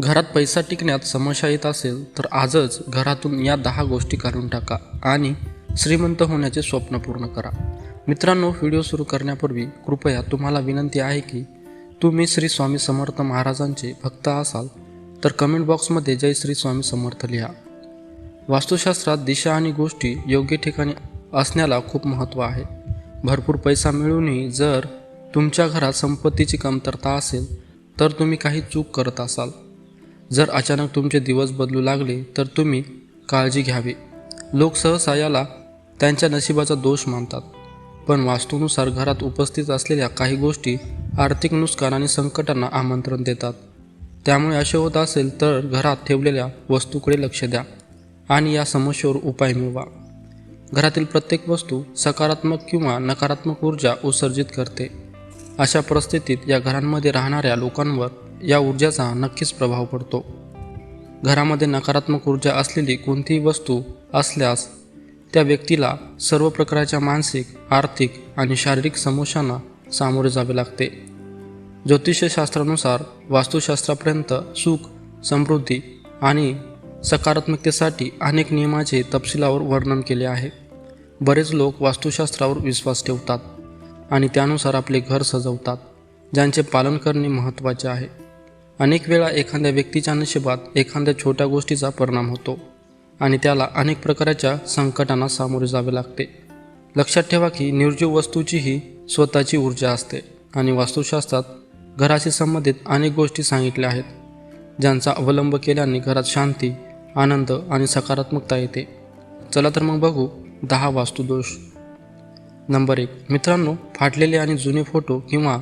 घरात पैसा टिकण्यात समस्या येत असेल तर आजच घरातून या दहा गोष्टी काढून टाका आणि श्रीमंत होण्याचे स्वप्न पूर्ण करा. मित्रांनो व्हिडिओ सुरू करण्यापूर्वी कृपया तुम्हाला विनंती आहे की तुम्ही श्री स्वामी समर्थ महाराजांचे भक्त असाल तर कमेंट बॉक्समध्ये जय श्री स्वामी समर्थ लिहा. वास्तुशास्त्रात दिशा आणि गोष्टी योग्य ठिकाणी असण्याला खूप महत्त्व आहे. भरपूर पैसा मिळूनही जर तुमच्या घरात संपत्तीची कमतरता असेल तर तुम्ही काही चूक करत असाल. जर अचानक तुमचे दिवस बदलू लागले तर तुम्ही काळजी घ्यावी. लोक सहसा याला त्यांच्या नशिबाचा दोष मानतात. पण वास्तूनुसार घरात उपस्थित असलेल्या काही गोष्टी आर्थिक नुकसान आणि संकटांना आमंत्रण देतात. त्यामुळे असे होत असेल तर घरात ठेवलेल्या वस्तूकडे लक्ष द्या आणि या समस्येवर उपाय मिळवा. घरातील प्रत्येक वस्तू सकारात्मक किंवा नकारात्मक ऊर्जा उत्सर्जित करते. अशा परिस्थितीत या घरांमध्ये राहणाऱ्या लोकांवर या ऊर्जाचा नक्कीच प्रभाव पडतो. घरामध्ये नकारात्मक ऊर्जा असलेली कोणतीही वस्तू असल्यास त्या व्यक्तीला सर्व प्रकारच्या मानसिक आर्थिक आणि शारीरिक समस्यांना सामोरे जावे लागते. ज्योतिषशास्त्रानुसार वास्तुशास्त्रापर्यंत सुख समृद्धी आणि सकारात्मकतेसाठी अनेक नियमाचे तपशिलावर वर्णन केले आहे. बरेच लोक वास्तुशास्त्रावर विश्वास ठेवतात आणि त्यानुसार आपले घर सजवतात ज्यांचे पालन करणे महत्त्वाचे आहे. अनेक वेळा एखाद्या व्यक्तीच्या नशिबात एखाद्या छोट्या गोष्टीचा परिणाम होतो आणि त्याला अनेक प्रकारच्या संकटांना सामोरे जावे लागते. लक्षात ठेवा की निर्जीव वस्तूचीही स्वतःची ऊर्जा असते आणि वास्तुशास्त्रात घराशी संबंधित अनेक गोष्टी सांगितल्या आहेत ज्यांचा अवलंब केल्याने घरात शांती आनंद आणि सकारात्मकता येते. चला तर मग बघू दहा वास्तुदोष. नंबर एक. मित्रांनो फाटलेले आणि जुने फोटो किंवा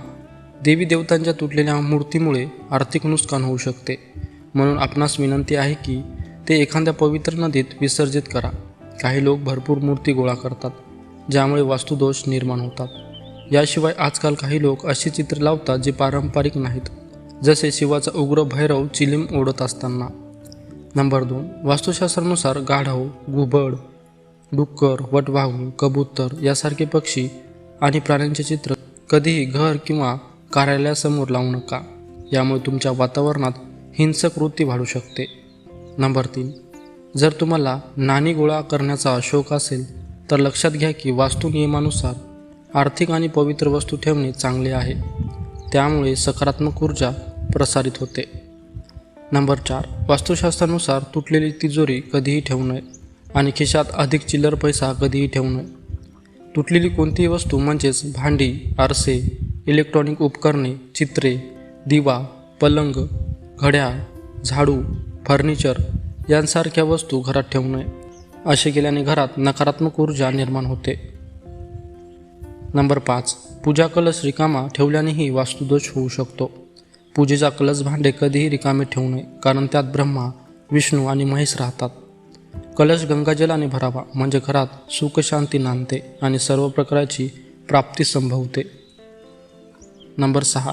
देवी देवतांच्या तुटलेल्या मूर्तीमुळे आर्थिक नुकसान होऊ शकते. म्हणून आपणास विनंती आहे की ते एखाद्या पवित्र नदीत विसर्जित करा. काही लोक भरपूर मूर्ती गोळा करतात ज्यामुळे वास्तुदोष निर्माण होतात. याशिवाय आजकाल काही लोक अशी चित्र लावतात जे पारंपरिक नाहीत जसे शिवाचा उग्र भैरव चिलीम ओढत असताना. नंबर दोन वास्तुशास्त्रानुसार गाढव घुबड डुक्कर वटवाहू कबूतर यासारखे पक्षी आणि प्राण्यांचे चित्र कधीही घर किंवा कार्यालयासमोर लावू नका. यामुळे तुमच्या वातावरणात हिंसक वृत्ती वाढू शकते. नंबर तीन. जर तुम्हाला नाणी गोळा करण्याचा शौक असेल तर लक्षात घ्या की वास्तू नियमानुसार आर्थिक आणि पवित्र वस्तू ठेवणे चांगले आहे. त्यामुळे सकारात्मक ऊर्जा प्रसारित होते. नंबर चार. वास्तुशास्त्रानुसार तुटलेली तिजोरी कधीही ठेवू नये आणि खिशात अधिक चिल्लर पैसा कधीही ठेवू नये. तुटलेली कोणतीही वस्तू म्हणजेच भांडी आरसे इलेक्ट्रॉनिक उपकरणे चित्रे दिवा पलंग घड्याळ झाडू फर्निचर यांसारख्या वस्तू घरात ठेवू नये. असे केल्याने घरात नकारात्मक ऊर्जा निर्माण होते. नंबर पाच. पूजा कलश रिकामा ठेवल्यानेही वास्तुदोष होऊ शकतो. पूजेचा कलश भांडे कधीही रिकामे ठेवू नये कारण त्यात ब्रह्मा विष्णू आणि महेश राहतात. कलश गंगाजलाने भरावा म्हणजे घरात सुखशांती नांदते आणि सर्व प्रकारची प्राप्ती संभवते. नंबर सहा.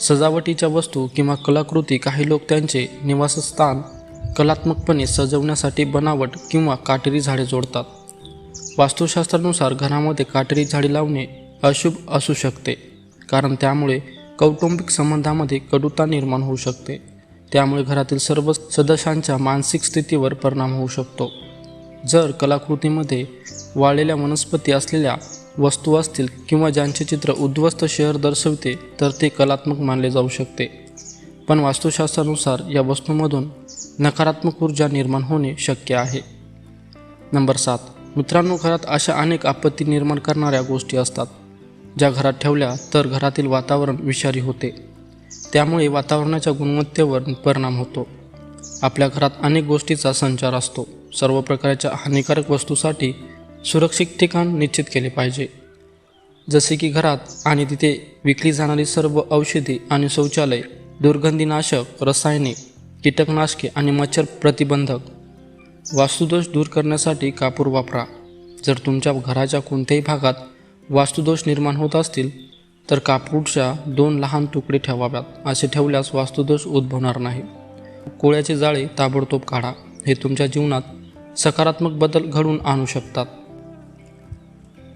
सजावटीच्या वस्तू किंवा कलाकृती काही लोक त्यांचे निवासस्थान कलात्मकपणे सजवण्यासाठी बनावट किंवा काटेरी झाडे जोडतात. वास्तुशास्त्रानुसार घरामध्ये काटेरी झाडे लावणे अशुभ असू शकते कारण त्यामुळे कौटुंबिक संबंधामध्ये कडुता निर्माण होऊ शकते. त्यामुळे घरातील सर्व सदस्यांच्या मानसिक स्थितीवर परिणाम होऊ शकतो. जर कलाकृतीमध्ये वाळलेल्या वनस्पती असलेल्या वस्तू असतील किंवा ज्यांचे चित्र उद्ध्वस्त शहर दर्शवते तर ते कलात्मक मानले जाऊ शकते. पण वास्तुशास्त्रानुसार या वस्तूमधून नकारात्मक ऊर्जा निर्माण होणे शक्य आहे. नंबर सात. मित्रांनो घरात अशा अनेक आपत्ती निर्माण करणाऱ्या गोष्टी असतात ज्या घरात ठेवल्या तर घरातील वातावरण विषारी होते. त्यामुळे वातावरणाच्या गुणवत्तेवर परिणाम होतो. आपल्या घरात अनेक गोष्टीचा संचार असतो. सर्व प्रकारच्या हानिकारक वस्तूसाठी सुरक्षित ठिकाण निश्चित केले पाहिजे. जसे की घरात आणि तिथे विकली जाणारी सर्व औषधी आणि शौचालय दुर्गंधीनाशक रसायने कीटकनाशके आणि मच्छर प्रतिबंधक. वास्तुदोष दूर करण्यासाठी कापूर वापरा. जर तुमच्या घराच्या कोणत्याही भागात वास्तुदोष निर्माण होत असतील तर कापूरच्या दोन लहान तुकडे ठेवाव्यात असे ठेवल्यास वास्तुदोष उद्भवणार नाही. कोळ्याचे जाळे ताबडतोब काढा. हे तुमच्या जीवनात सकारात्मक बदल घडवून आणू शकतात.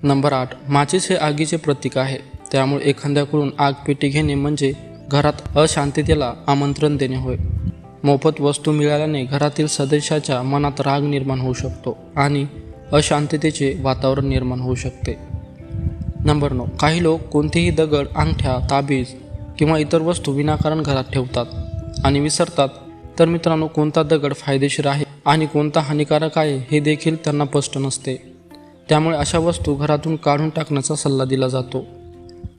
नंबर आठ माचीस हे आगीचे प्रतीक आहे. त्यामुळे एखाद्याकडून आग पेटी घेणे म्हणजे घरात अशांततेला आमंत्रण देणे होय. मोफत वस्तू मिळाल्याने घरातील सदस्याच्या मनात राग निर्माण होऊ शकतो आणि अशांततेचे वातावरण निर्माण होऊ शकते. नंबर नऊ काही लोक कोणतेही दगड अंगठ्या ताबीज किंवा इतर वस्तू विनाकारण घरात ठेवतात आणि विसरतात. तर मित्रांनो कोणता दगड फायदेशीर आहे आणि कोणता हानिकारक आहे हे देखील त्यांना स्पष्ट नसते. त्यामुळे अशा वस्तू घरातून काढून टाकण्याचा सल्ला दिला जातो.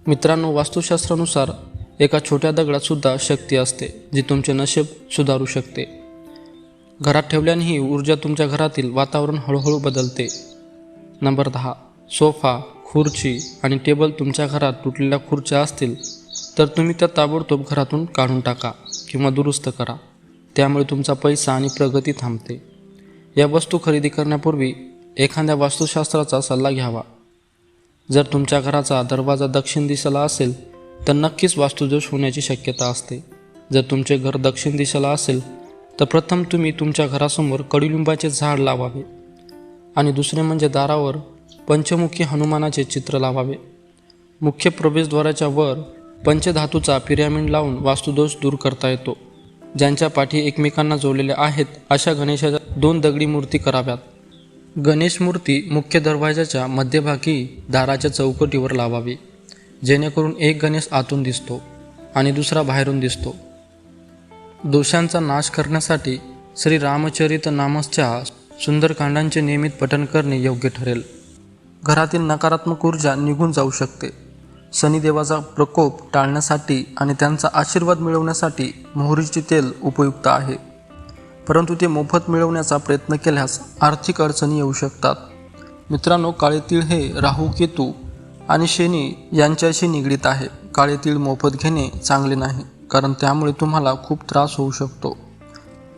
मित्रांनो वास्तुशास्त्रानुसार एका छोट्या दगडातसुद्धा शक्ती असते जी तुमचे नशीब सुधारू शकते. घरात ठेवल्याने ही ऊर्जा तुमच्या घरातील वातावरण हळूहळू बदलते. नंबर दहा सोफा खुर्ची आणि टेबल तुमच्या घरात तुटलेल्या खुर्च्या असतील तर तुम्ही त्या ताबडतोब घरातून काढून टाका किंवा दुरुस्त करा. त्यामुळे तुमचा पैसा आणि प्रगती थांबते. या वस्तू खरेदी करण्यापूर्वी एखाद्या वास्तुशास्त्राचा सल्ला घ्यावा. जर तुमच्या घराचा दरवाजा दक्षिण दिशेला असेल तर नक्कीच वास्तुदोष होण्याची शक्यता असते. जर तुमचे घर दक्षिण दिशेला असेल तर प्रथम तुम्ही तुमच्या घरासमोर कडुलिंबाचे झाड लावावे आणि दुसरे म्हणजे दारावर पंचमुखी हनुमानाचे चित्र लावावे. मुख्य प्रवेशद्वाराच्या वर पंचधातूचा पिरॅमिड लावून वास्तुदोष दूर करता येतो. ज्यांच्या पाठी एकमेकांना जोडलेल्या आहेत अशा गणेशाच्या दोन दगडी मूर्ती कराव्यात. गणेश मूर्ती मुख्य दरवाजाच्या मध्यभागी दाराच्या चौकटीवर लावावी जेणेकरून एक गणेश आतून दिसतो आणि दुसरा बाहेरून दिसतो. दोषांचा नाश करण्यासाठी श्री रामचरित नामसच्या सुंदरकांडांचे नियमित पठण करणे योग्य ठरेल. घरातील नकारात्मक ऊर्जा निघून जाऊ शकते. शनिदेवाचा प्रकोप टाळण्यासाठी आणि त्यांचा आशीर्वाद मिळवण्यासाठी मोहरीचे तेल उपयुक्त आहे. परंतु ते मोफत मिळवण्याचा प्रयत्न केल्यास आर्थिक अडचणी येऊ शकतात. मित्रांनो काळे तीळ हे राहू केतू आणि शनी यांच्याशी निगडीत आहे. काळे तीळ मोफत घेणे चांगले नाही कारण त्यामुळे तुम्हाला खूप त्रास होऊ शकतो.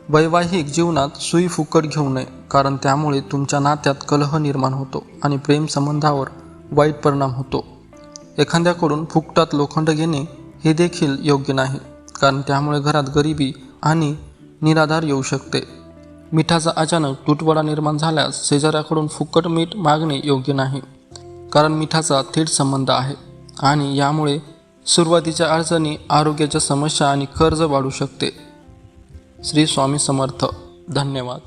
वैवाहिक जीवनात सुई फुकट घेऊ नये कारण त्यामुळे तुमच्या नात्यात कलह निर्माण होतो आणि प्रेम संबंधावर वाईट परिणाम होतो. एखाद्याकडून फुकटात लोखंड घेणे हे देखील योग्य नाही कारण त्यामुळे घरात गरिबी आणि निराधार येऊ शकते. मिठाचा अचानक तुटवडा निर्माण झाल्यास शेजाऱ्याकडून फुकट मीठ मागणे योग्य नाही. कारण मिठाचा थेट संबंध आहे आणि यामुळे सुरुवातीच्या अडचणी आरोग्याच्या समस्या आणि कर्ज वाढू शकते. श्री स्वामी समर्थ. धन्यवाद.